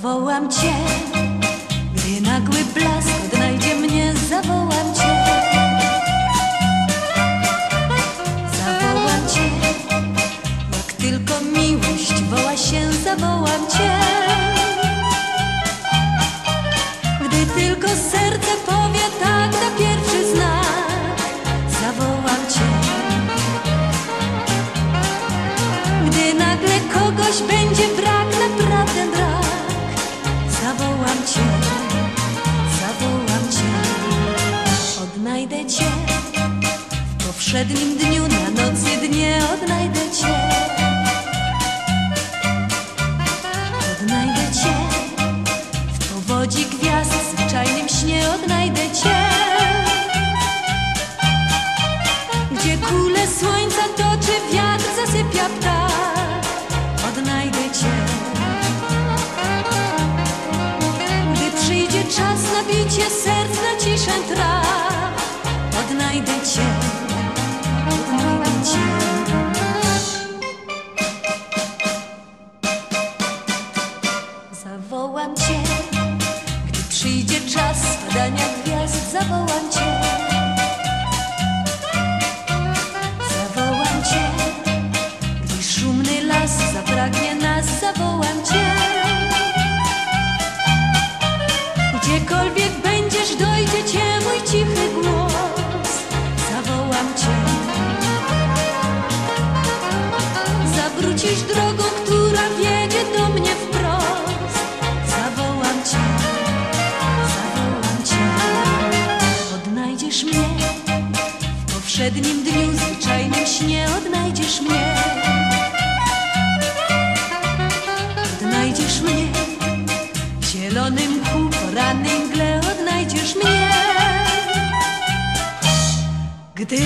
Cię. Gdy nagły blask odnajdzie mnie, zawołam Cię. Zawołam Cię, jak tylko miłość woła się, zawołam Cię. Gdy tylko serce powie tak na pierwszy znak, zawołam Cię. Gdy nagle kogoś będzie brak, Cię, zawołam Cię. Odnajdę Cię w powszednim dniu, na noc dnie odnajdę Cię. Odnajdę Cię w powodzi gwiazd, w zwyczajnym śnie odnajdę Cię. Gdzie kule słońca toczy wiatr, zasypia ptak, odnajdę Cię. Czas na bicie serc, na ciszę traw, odnajdę Cię, odnajdę Cię. Zawołam Cię, gdy przyjdzie czas spadania gwiazd, zawołam Cię. Drogą, która wiedzie do mnie wprost, zawołam Cię, zawołam Cię. Odnajdziesz mnie w powszednim dniu, zwyczajnym śnie odnajdziesz mnie. Odnajdziesz mnie w zielonym mchu, porannej mgle odnajdziesz mnie. Gdy